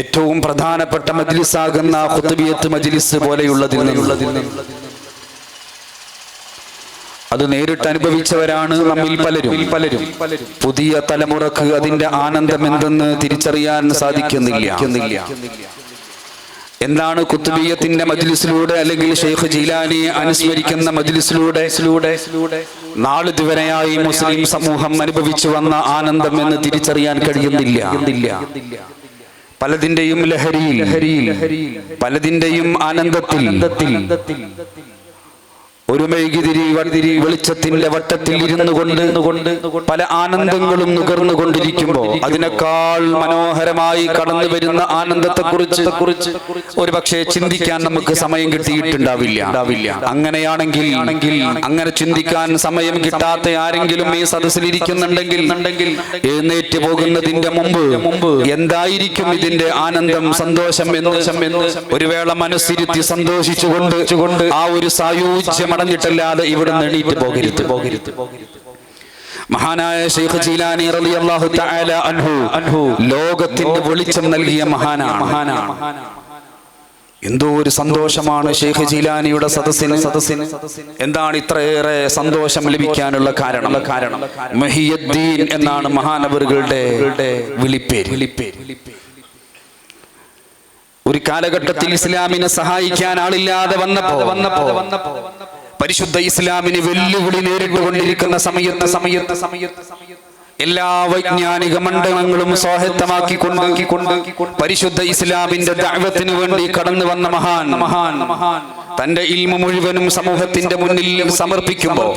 ഏറ്റവും പ്രധാനപ്പെട്ട മജ്ലിസാകുന്ന ഖുത്ബിയത്ത് മജ്ലിസ് പോലെയുള്ളതിൽ നിന്നുള്ളതിൽ നിന്ന്. അത് നേരിട്ട് അനുഭവിച്ചവരാണ് നമ്മിൽ പലരും. പലരും പുതിയ തലമുറയ്ക്ക് അതിന്റെ ആനന്ദം എന്തെന്ന് തിരിച്ചറിയാൻ സാധിക്കുന്നില്ല. എന്താണ് കുത്തുബീയത്തിന്റെ മജ്ലിസിലൂടെ അല്ലെങ്കിൽ ഷെയ്ഖ് ജീലാനി അനുസ്മരിക്കുന്ന മജ്ലിസിലൂടെ? നാളിതുവരെയായി മുസ്ലിം സമൂഹം അനുഭവിച്ചു വന്ന ആനന്ദം എന്ന് തിരിച്ചറിയാൻ കഴിയുന്നില്ല. പലതിന്റെയും ലഹരിയിൽ പലതിന്റെയും ആനന്ദത്തിൽ ഒരു മെഴുകിതിരി വെളിച്ചത്തിന്റെ വട്ടത്തിൽ ഇരുന്നു കൊണ്ട് കൊണ്ട് പല ആനന്ദങ്ങളും നുകർന്നു കൊണ്ടിരിക്കുമ്പോൾ അതിനേക്കാൾ മനോഹരമായി കടന്നു വരുന്ന ആനന്ദത്തെ കുറിച്ച് കുറിച്ച് ഒരു പക്ഷേ ചിന്തിക്കാൻ നമുക്ക് സമയം കിട്ടിയിട്ടുണ്ടാവില്ല. ഉണ്ടാവില്ല അങ്ങനെയാണെങ്കിൽ ആണെങ്കിൽ അങ്ങനെ ചിന്തിക്കാൻ സമയം കിട്ടാത്ത ആരെങ്കിലും ഈ സദസ്സിൽ ഇരിക്കുന്നുണ്ടെങ്കിൽ എഴുന്നേറ്റ് പോകുന്നതിന്റെ മുമ്പ് മുമ്പ് എന്തായിരിക്കും ഇതിന്റെ ആനന്ദം സന്തോഷം എന്ന് ഒരു വേള മനസ്സിരുത്തി സന്തോഷിച്ചുകൊണ്ട് ആ ഒരു സായുജ്യം അടഞ്ഞിട്ടല്ലാതെ ഇവിടുന്ന് എണീറ്റ് പോകരുത്. പോകരുത്. മഹാനായ ഷെയ്ഖ് ജീലാനി റളിയല്ലാഹു തആല അൻഹു. അൻഹു. ലോകത്തിന്റെ വെളിച്ചം നൽകിയ മഹാനാണ്. മഹാനാണ്. എന്തോ ഒരു സന്തോഷമാണ് ഷെയ്ഖ് ജീലാനിയുടെ സദസ്സിന്. സദസ്സിന്. എന്താണ് ഇത്രയേറെ സന്തോഷം ലഭിക്കാനുള്ള കാരണം? കാരണം? മഹിയദ്ദീൻ എന്നാണ് മഹാനവറുകളുടെ വിളിപ്പേര്. വിളിപ്പേര്. ഒരു കാലഘട്ടത്തിൽ ഇസ്ലാമിനെ സഹായിക്കാൻ ആളില്ലാതെ വന്നപ്പോ വന്നപ്പോ വന്നപ്പോ പരിശുദ്ധ ഇസ്ലാമിന് വെല്ലുവിളി നേരിട്ടുകൊണ്ടിരിക്കുന്ന സമയത്ത് സമയത്ത് സമയത്ത് എല്ലാ വൈജ്ഞാനിക മണ്ഡലങ്ങളും സ്വായത്തമാക്കിക്കൊണ്ട് പരിശുദ്ധ ഇസ്ലാമിന്റെ ദൈവത്തിന് വേണ്ടി കടന്നു വന്ന മഹാൻ മഹാൻ മഹാൻ. തന്റെ ഇൽമ മുഴുവനും സമൂഹത്തിന്റെ മുന്നിൽ സമർപ്പിക്കുമ്പോൾ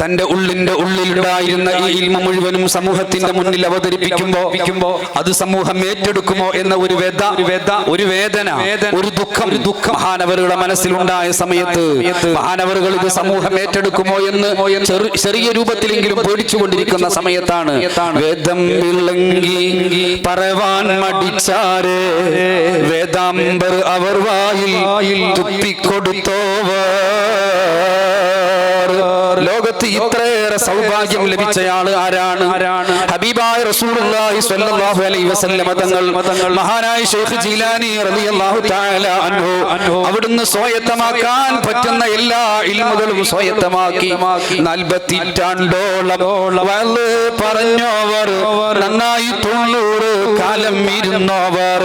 തന്റെ ഉള്ളിന്റെ ഉള്ളിലുണ്ടായിരുന്ന ഈ ഇൽമ മുഴുവനും സമൂഹത്തിന്റെ മുന്നിൽ അവതരിപ്പിക്കുമ്പോ അത് സമൂഹം ഏറ്റെടുക്കുമോ എന്ന ഒരു വേദ ഒരു വേദന ഒരു ദുഃഖം ദുഃഖം മഹാനവരുടെ മനസ്സിലുണ്ടായ സമയത്ത് മഹാനവറുകൾ ഇത് സമൂഹം ഏറ്റെടുക്കുമോ എന്ന് ചെറു- ചെറിയ രൂപത്തിലെങ്കിലും പേടിച്ചുകൊണ്ടിരിക്കുന്ന സമയത്താണ് വേദം വിളങ്ങി പറവാൻ മടിച്ചാരേ. വേദാംബർ അവർ വായിൽ തുപ്പിക്കൊടുത്തോവർ ലോകത്ത് ഇത്രയേറെ സൗഭാഗ്യം ലഭിച്ചയാൾ ആരാണ്? ഹബീബായ റസൂലുള്ളാഹി സ്വല്ലല്ലാഹു അലൈഹി വസല്ലമ തങ്ങൾ മഹാനായ ഷെയ്ഖ് ജീലാനി റളിയല്ലാഹു തആല അൻഹു അവിടുന്ന് സ്വായത്തമാക്കാൻ പറ്റുന്ന എല്ലാ ഇൽമുകളും സ്വായത്തമാക്കി നാൽപ്പത്തിറ്റാണ്ടോളം വയൽ പറഞ്ഞോവർ നന്നായി തൊണ്ണൂറ് കാലം ഇരുന്നോവർ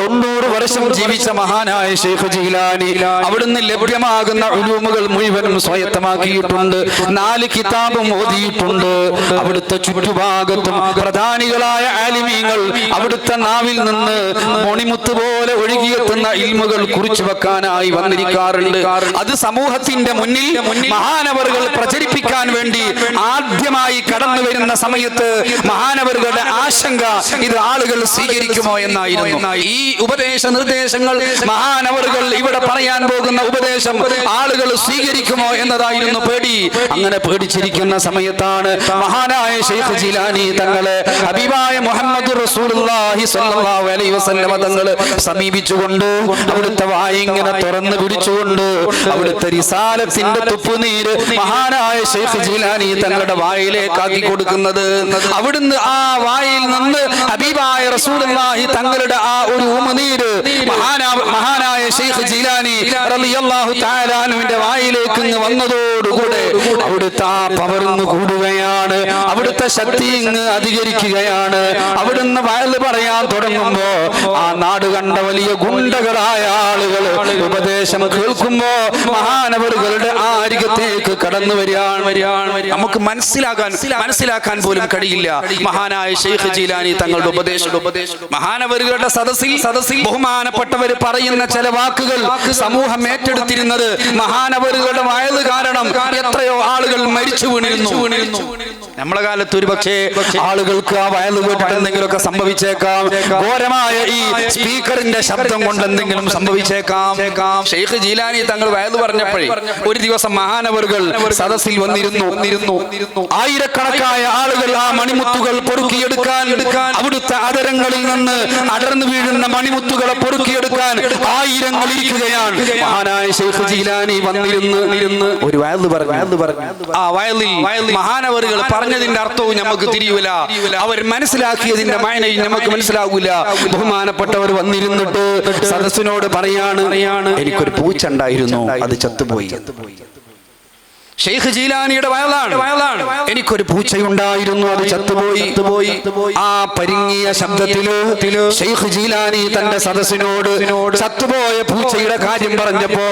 തൊണ്ണൂറ് വർഷം ജീവിച്ച മഹാനായ ഷെയ്ഖ് ജീലാനി അവിടുന്ന് ലഭ്യമാകുന്ന ഉലൂമുകൾ മുഴുവനും സ്വായത്തമാക്കിയിട്ടുണ്ട്. നാല് കിതാബും ഓതിയിട്ടുണ്ട്. അവിടുത്തെ ചുറ്റുഭാഗത്തും പ്രധാനികളായ ആലിമീങ്ങൾ അവിടുത്തെ നാവിൽ നിന്ന് മണിമുത്ത് പോലെ ഒഴുകിയെത്തുന്ന ഇൽമുകൾ കുറിച്ചു വെക്കാനായി വന്നിരിക്കാറുണ്ട്. അത് സമൂഹത്തിന്റെ മുന്നിൽ മഹാനവറുകൾ പ്രചരിപ്പിക്കാൻ വേണ്ടി ആദ്യമായി കടന്നു വരുന്ന സമയത്ത് മഹാനവറുകളുടെ ആശങ്ക ഇത് ആളുകൾ സ്വീകരിക്കുമോ എന്നായിരുന്നു. ഈ ഉപദേശ നിർദ്ദേശങ്ങൾ മഹാനവറുകൾ ഇവിടെ പറയാൻ പോകുന്ന ഉപദേശം ആളുകൾ സ്വീകരിക്കുമോ എന്നതായിരുന്നു പേടി. അങ്ങനെ പേടിച്ചിരിക്കുന്ന സമയത്താണ് മഹാനായ ഷെയ്ഖ് ജിലാനി തങ്ങളെ ഹബീബായ മുഹമ്മദ് റസൂലുള്ളാഹി സ്വല്ലല്ലാഹു അലൈഹി വസല്ലമ തങ്ങൾ സമീപിച്ചുകൊണ്ട് അവിടുത്തെ വായ ഇങ്ങനെ തുറന്നു പിടിച്ചുകൊണ്ട് അവിടുത്തെ റിസാലത്തിന്റെ തുപ്പുനീര് മഹാനായ ഷെയ്ഖ് ജിലാനി തങ്ങളുടെ വായിലേക്ക് ആക്കി കൊടുക്കുന്നത്. അവിടുന്ന് ആ വായിൽ നിന്ന് ഹബീബായ റസൂലുള്ളാഹി തങ്ങളുടെ ആ ഒരു ഉമനീര് മഹാനായ ഷെയ്ഖ് ജിലാനി റളിയല്ലാഹു തആല അൻഹുവിന്റെ വായിലേക്ക് വന്നതോടുകൂടെ അവിടുത്തെ ആ പവർന്ന് കൂടുകയാണ്. അവിടുത്തെ ശക്തി ഇങ്ങ് അധികരിക്കുകയാണ്. അവിടുന്ന് വയൽ പറയാൻ തുടങ്ങുമ്പോ ആ നാട് കണ്ട വലിയ ഗുണ്ടകളായ ആളുകൾ ഉപദേശം കേൾക്കുമ്പോ മഹാനവറുകളുടെ ആ അരികത്തേക്ക് കടന്നു വരികയാണ്. നമുക്ക് മനസ്സിലാക്കാൻ മനസ്സിലാക്കാൻ പോലും കഴിയില്ല. മഹാനായ ഷെയ്ഖ് ജീലാനി തങ്ങളുടെ ഉപദേശം. മഹാനവറുകളുടെ സദസ്സിൽ സദസ്സിൽ ബഹുമാനപ്പെട്ടവർ പറയുന്ന ചില വാക്കുകൾ സമൂഹം ഏറ്റെടുത്തിരുന്നത് മഹാനവറുകളുടെ വയത് കാരണം എത്രയോ ആളുകൾ മരിച്ചു വീണിരുന്നു. നമ്മളെ കാലത്ത് ഒരു പക്ഷേ ആളുകൾക്ക് ആ വയൽ കേട്ടിട്ട് എന്തെങ്കിലുമൊക്കെ സംഭവിച്ചേക്കാം. ഘോരമായ ഈ സ്പീക്കറിന്റെ ശബ്ദം കൊണ്ട് എന്തെങ്കിലും സംഭവിച്ചേക്കാം. ഷെയ്ഖ് ജീലാനി തങ്ങൾ വയൽ പറഞ്ഞപ്പോഴേ ഒരു ദിവസം മഹാനവറുകൾ സദസ്സിൽ വന്നിരുന്നു. വന്നിരുന്നു. ആയിരക്കണക്കായ ആളുകൾ ആ മണിമുത്തുകൾ പൊറുക്കിയെടുക്കാൻ അവിടുത്തെ അതരങ്ങളിൽ നിന്ന് അടർന്നു വീഴുന്ന മണിമുത്തുകളെ പൊറുക്കിയെടുക്കാൻ ആയിരങ്ങൾ ഇരിക്കുകയാണ്. മഹാനായ ഷെയ്ഖ് ജീലാനി വന്നിരുന്ന് ഒരു വയൽ പറഞ്ഞു. പറഞ്ഞു. ആ വയലിൽ മഹാനവറുകൾ പറഞ്ഞതിന്റെ അർത്ഥവും നമുക്ക് തിരിയൂല. അവർ മനസ്സിലാക്കിയതിന്റെ മായനയും നമുക്ക് മനസ്സിലാകൂല. ബഹുമാനപ്പെട്ടവർ വന്നിരുന്നിട്ട് സദസ്സിനോട് പറയാണ് എനിക്കൊരു പൂച്ച ഉണ്ടായിരുന്നു അത് ചത്തുപോയി. ഷെയ്ഖ് ജീലാനിയുടെ വയലാണ് വയലാണ് എനിക്കൊരു പൂച്ചയുണ്ടായിരുന്നു അത് ചത്തുപോയി. പോയി ആ പരിങ്ങിയ ശബ്ദത്തിൽ ഷെയ്ഖ് ജീലാനി തന്റെ സദസ്സിനോട് ചത്തുപോയ പൂച്ചയുടെ കാര്യം പറഞ്ഞപ്പോ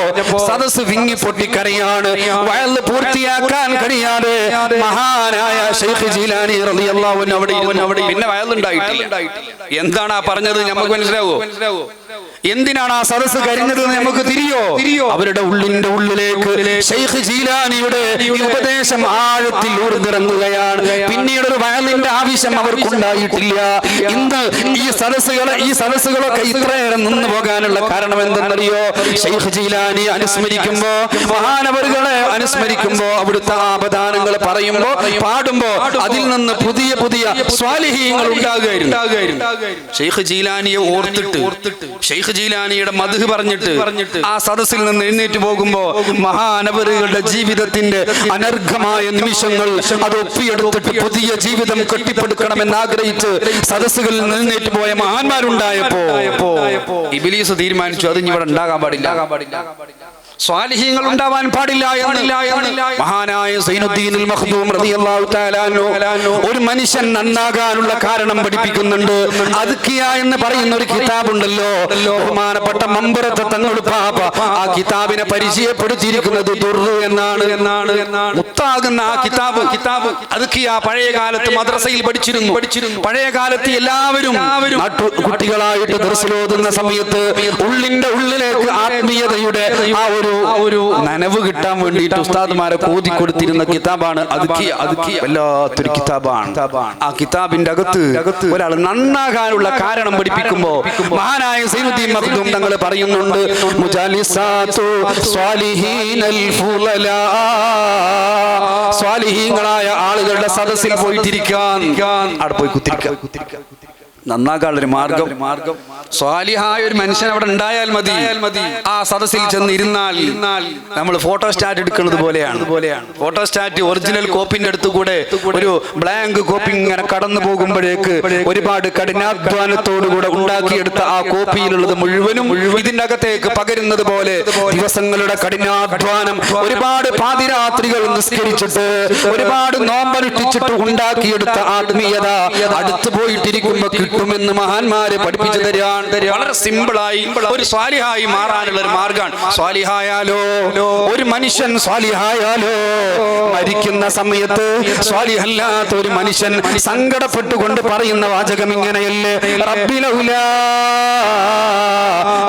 സദസ് വിങ്ങി പൊട്ടിക്കറിയാണ് വയൽ പൂർത്തിയാക്കാൻ കഴിയാതെ മഹാനായ ഷെയ്ഖ് ജീലാനി റളിയല്ലാഹു അവിടെ. അവിടെ പിന്നെ വയലുണ്ടായിട്ടില്ല എന്താണ് ആ പറഞ്ഞത്? നമുക്ക് മനസ്സിലാവോ? എന്തിനാണ് ആ സദസ് കരിഞ്ഞത് നമുക്ക് തിരിയോ? തിരിയോ? അവരുടെ ഉള്ളിന്റെ ഉള്ളിലേക്ക് ഷെയ്ഖ് ജീലാനിയുടെ ഉപദേശം ആഴത്തിൽ ഊർന്നിറങ്ങുകയാണ്. പിന്നീട് ഒരു വയലിന്റെ ആവശ്യം അവർക്കുണ്ടായിട്ടില്ല. ഇന്ന് ഈ സദസ്സുകളെ ഈ സദസ്സുകളൊക്കെ ഇത്രയേറെ നിന്ന് പോകാനുള്ള കാരണം എന്തെന്നറിയോ? ഷെയ്ഖ് ജീലാനി അനുസ്മരിക്കുമ്പോ മഹാനവറുകളെ അനുസ്മരിക്കുമ്പോ അവിടുത്തെ ആപദാനങ്ങൾ പറയുമ്പോ പാടുമ്പോ അതിൽ നിന്ന് പുതിയ പുതിയ സ്വാലിഹീങ്ങൾ ഉണ്ടാകുകയായിരുന്നു ഷെയ്ഖ് ജീലാനിയെ ഓർത്തിട്ട് ഷെയ്ഖ് ജീലാനിയുടെ മധു പറഞ്ഞിട്ട് പറഞ്ഞിട്ട് ആ സദസ്സിൽ നിന്ന് എഴുന്നേറ്റ് പോകുമ്പോ മഹാനവരുകളുടെ ജീവിതത്തിന്റെ അനർഘമായ നിമിഷങ്ങൾ അത് ഒപ്പിയെടുത്തിട്ട് പുതിയ ജീവിതം കെട്ടിപ്പടുക്കണമെന്ന് ആഗ്രഹിച്ച് സദസ്സുകളിൽ നിന്ന് എഴുന്നേറ്റ് പോയ മഹാന്മാരുണ്ടായപ്പോ ഇബിലീസ് തീരുമാനിച്ചു അത് ഇവിടെ ഉണ്ടാകാൻ പാടില്ല. സ്വാലിഹ്യങ്ങൾ ഉണ്ടാവാൻ പാടില്ല മഹാനായ സൈനുദ്ദീനിൽ മഖ്ദൂം റളിയല്ലാഹു ഒരു മനുഷ്യൻ നന്നാകാനുള്ള കാരണം പഠിപ്പിക്കുന്നുണ്ട്. അതുക്കിയ എന്ന് പറയുന്ന ഒരു കിതാബ് ഉണ്ടല്ലോ. ബഹുമാനപ്പെട്ട മമ്പറത്തെ തങ്ങൾ പാപ. ആ കിതാബിനെ പരിചയപ്പെടുത്തിയിരിക്കുന്നത് ദുർറു എന്നാണ്. എന്നാണ് മുത്താകുന്ന ആ കിതാബ് കിതാബ്. അതുക്കിയ പഴയ കാലത്ത് മദ്രസയിൽ പഠിച്ചിരുന്നു. പഠിച്ചിരുന്നു. പഴയ കാലത്ത് എല്ലാവരും കുട്ടികളായിട്ട് ദർശനോതുന്ന സമയത്ത് ഉള്ളിന്റെ ഉള്ളിലേക്ക് ആത്മീയതയുടെ ആ ഒരു ഒരു നനവ് കിട്ടാൻ വേണ്ടിയിട്ട് ഉസ്താദ്മാരെ കോതി കൊടുത്തിരുന്ന കിതാബാണ് വല്ലാത്തൊരു കിതാബാണ്. ആ കിതാബിന്റെ അകത്ത് ഒരാൾ നന്നാകാനുള്ള കാരണം പഠിപ്പിക്കുമ്പോ മഹാനായ സൈനുദ്ദീൻ മഖ്ദൂം തങ്ങൾ പറയുന്നുണ്ട് മുജാലിസാത്തു സ്വാലിഹീനൽ സ്വാലിഹീങ്ങളായ ആളുകളുടെ സദസ്സിൽ പോയിട്ടിരിക്കാൻ. അവിടെ പോയി കുത്തിരിക്കാൻ നന്നാക്കാനുള്ള ഒരു മാർഗം. മാർഗം. സ്വാലിഹായ ഒരു മനുഷ്യൻ അവിടെ ഉണ്ടായാൽ മതി. ആ സദസ്സിൽ ചെന്ന് ഇരുന്നാൽ നമ്മൾ ഫോട്ടോ സ്റ്റാറ്റ് എടുക്കുന്നത് പോലെയാണ്. ഫോട്ടോ സ്റ്റാറ്റ് ഒറിജിനൽ കോപ്പിന്റെ അടുത്ത് കൂടെ ഒരു ബ്ലാങ്ക് കോപ്പി ഇങ്ങനെ കടന്നു പോകുമ്പോഴേക്ക് ഒരുപാട് കഠിനാധ്വാനത്തോടുകൂടെ ഉണ്ടാക്കിയെടുത്ത ആ കോപ്പിയിലുള്ളത് മുഴുവനും ഇതിന്റെ അകത്തേക്ക് പകരുന്നത് പോലെ ദിവസങ്ങളുടെ കഠിനാധ്വാനം ഒരുപാട് പാതിരാത്രികൾ നിസ്കരിച്ചിട്ട് ഒരുപാട് നോമ്പനുഷ്ഠിച്ചിട്ട് ഉണ്ടാക്കിയെടുത്ത ആത്മീയത അടുത്തു പോയിട്ടിരിക്കുമ്പോ കിട്ടുമെന്ന് മഹാന്മാരെ പഠിപ്പിച്ചു തരാൻ വളരെ സിമ്പിളായി ഒരു സ്വാലിഹായി മാറാനുള്ള ഒരു മാർഗമാണ് സ്വാലിഹായാലോ ഒരു മനുഷ്യൻ സ്വാലിഹായാലോ മരിക്കുന്ന സമയത്ത് സ്വാലിഹല്ലാത്ത ഒരു മനുഷ്യൻ സങ്കടപ്പെട്ടുകൊണ്ട് പറയുന്ന വാചകം ഇങ്ങനെയല്ലേ? റബ്ബിലൗല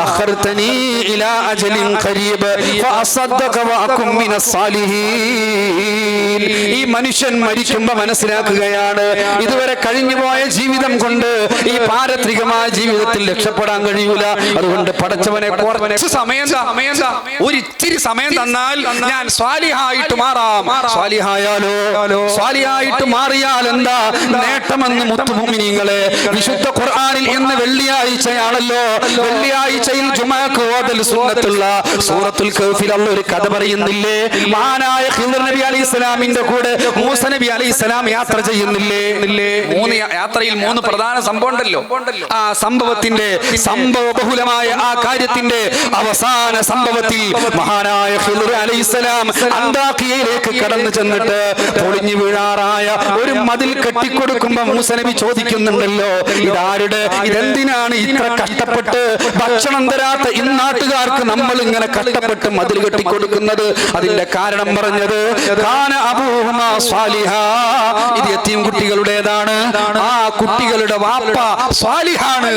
അഖർതനി ഇലാ അജലിൻ ഖരീബ് ഫഅസദ്ദഖ വഅകും മിനസ് സാലിഹീൻ. ഈ മനുഷ്യൻ മരിക്കുമ്പോ മനസ്സിലാക്കുകയാണ് ഇതുവരെ കഴിഞ്ഞുപോയ ജീവിതം കൊണ്ട് ഈ പാരത്രികമായ ജീവിതത്തിൽ രക്ഷപ്പെടാൻ കഴിയൂല. അതുകൊണ്ട് പടച്ചവനെ കുറച്ച് സമയം ഒരു ഇത്തിരി സമയം തന്നാൽ ഞാൻ സ്വാലിഹായിട്ട് മാറാം. സ്വാലിഹായാലോ? സ്വാലിഹായിട്ട് മാറിയാൽ എന്താ? നേട്ടമെന്ന് മുത്തുഭൂമിനിങ്ങളെ വിശുദ്ധ ഖുർആാനിൽ ഇന്ന് വെള്ളിയാഴ്ചയാണല്ലോ. വെള്ളിയാഴ്ചയിൽ ജുമാക്ക് ഓതൽ സുന്നത്തുള്ള സൂറത്തുൽ കഹ്ഫിൽ അള്ള ഒരു കഥ പറയുന്നില്ലേ? മഹാനായ ഖിദർ നബി അലൈഹി ഇസ്ലാമിന്റെ കൂടെ മൂസ നബി അലൈഹി ഇസ്ലാം യാത്ര ചെയ്യുന്നില്ലേ? മൂന്ന് യാത്രയിൽ മൂന്ന് പ്രധാന സംഭവം ഉണ്ടല്ലോ. ആ സംഭവത്തിന്റെ സംഭവ ബഹുലമായ ആ കാര്യത്തിന്റെ അവസാന സംഭവത്തിൽ മഹാനായ ഖിദർ അലൈഹി ഇസ്ലാം അന്താക്കിയയിലേക്ക് കടന്നു ചെന്നിട്ട് പൊളിഞ്ഞു വീഴാറായ ഒരു മതിൽ കെട്ടിക്കൊടുക്കുമ്പോ മൂസനബി ചോദിക്കുന്നുണ്ടല്ലോ ഇതാരുടെ? ഇതെന്തിനാണ് ഇത്ര കഷ്ടപ്പെട്ട് ഭക്ഷണം തരാത്ത ഇന്നാട്ടുകാർക്ക് നമ്മൾ ഇങ്ങനെ കഷ്ടപ്പെട്ട് മതിൽ കെട്ടിക്കൊടുക്കുന്നത്? അതിന്റെ കാരണം പറഞ്ഞത്. ഇത് എത്തിയും കുട്ടികളുടേതാണ്. ആ കുട്ടികളുടെ വാപ്പ സ്വാലിഹാണ്.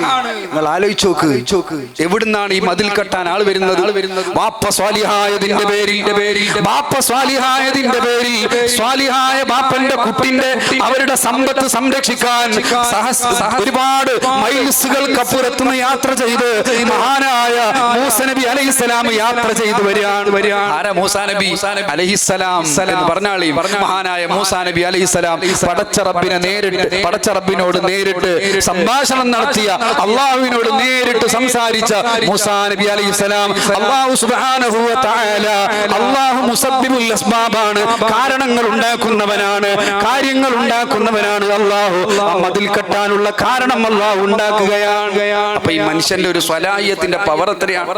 നിങ്ങൾ ആലോചിച്ചു നോക്ക്. എവിടുന്നാണ് ഈ മതിൽ കെട്ടാൻ ആൾ വരുന്നത്? വാപ്പ സ്വാലിഹായതിന്റെ പേരിൽ ബാപ്പ സ്വാലിഹായതിന്റെ പേരിൽ സ്വാലിഹായ ബാപ്പന്റെ കുട്ടിന്റെ അവരുടെ സമ്പത്ത് സംരക്ഷിക്കാൻ ഒരുപാട് മൈൽസുകൾക്കപ്പുറത്തുനിന്ന് യാത്ര ചെയ്ത് മഹാനായ മൂസനബി നബി അലൈഹിസ്സലാം യാത്ര ചെയ്ത് വരികയാണ്. വരികയാണ്. ആരാ മൂസാ നബി? അലൈഹിസ്സലാം എന്ന് പറഞ്ഞാളി മഹാനായ മൂസാനബി പടച്ചറബിനെ പടച്ച റബ്ബിനെ നേരിട്ട് പടച്ച റബ്ബിനോട് നേരിട്ട് സംഭാഷണം നടത്തിയ അള്ളാഹുവിനോട് നേരിട്ട് സംസാരിച്ച മുസാ നബി അലൈഹി സ്വലാം. അള്ളാഹു തആല അള്ളാഹു മുസബ്ബിബുൽ അസ്ബാബാണ്. കാരണങ്ങൾ ഉണ്ടാക്കുന്നവനാണ്. കാര്യങ്ങൾ ഉണ്ടാക്കുന്നവനാണ്. അള്ളാഹു. മതിൽ കെട്ടാനുള്ള കാരണം അള്ളാഹു ഉണ്ടാക്കുകയാണ്. അപ്പൊ ഈ മനുഷ്യന്റെ ഒരു സ്വലാഹ്യത്തിന്റെ പവർ എത്രയാണ്?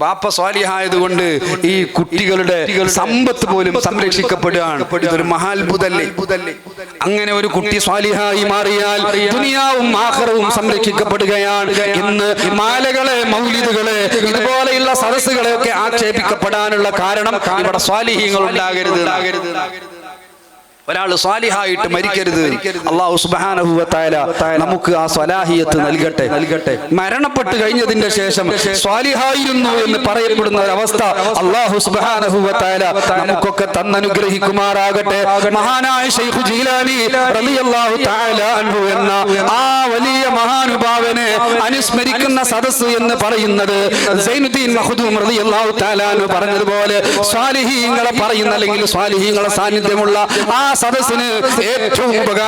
ബാപ്പ സ്വാലിഹായതുകൊണ്ട് ഈ കുട്ടികളുടെ സമ്പത്ത് പോലും സംരക്ഷിക്കപ്പെടുകയാണ്. ഇതൊരു മഹാത്ഭുതല്ലേ? അങ്ങനെ ഒരു കുട്ടി സ്വാലിഹായി മാറിയാൽ ദുനിയാവും ആഹ്റവും സംരക്ഷിക്കപ്പെടുകയാണ്. ഇന്ന് മാലകളെ മൗലിദുകളെ ഇതുപോലെയുള്ള സദസ്സുകളെയൊക്കെ ആക്ഷേപിക്കപ്പെടാനുള്ള കാരണം ഇവിടെ സ്വാലിഹ്യങ്ങൾ ഉണ്ടാകരുത് ഒരാൾ സ്വാലിഹായിട്ട് മരിക്കരുത്. അള്ളാഹു തആല നമുക്ക് ആ സ്വലാഹിയത്ത് നൽകട്ടെ. നൽകട്ടെ. മരണപ്പെട്ട് കഴിഞ്ഞതിന്റെ ശേഷം സ്വാലിഹായിരുന്നു എന്ന് പറയപ്പെടുന്ന അവസ്ഥ അള്ളാഹു തആല നമുക്കൊക്കെ തന്നനുഗ്രഹിക്കുമാറാകട്ടെ. മഹാനായ ഷെയ്ഖ് ജീലാനി റളിയല്ലാഹു തആല അൻഹു എന്ന ആ വലിയ മഹാനുഭാവനെ അനുസ്മരിക്കുന്ന സദസ്സ് എന്ന് പറയുന്നത് സൈനുദ്ദീൻ മഖ്ദൂം റളിയല്ലാഹു തആല അൻഹു പറഞ്ഞതുപോലെ സ്വാലിഹീങ്ങളെ പറയുന്ന അല്ലെങ്കിൽ സ്വാലിഹീങ്ങളെ സാന്നിധ്യമുള്ള ആ സദസ്സിന് ഏറ്റവും ഉപകാരം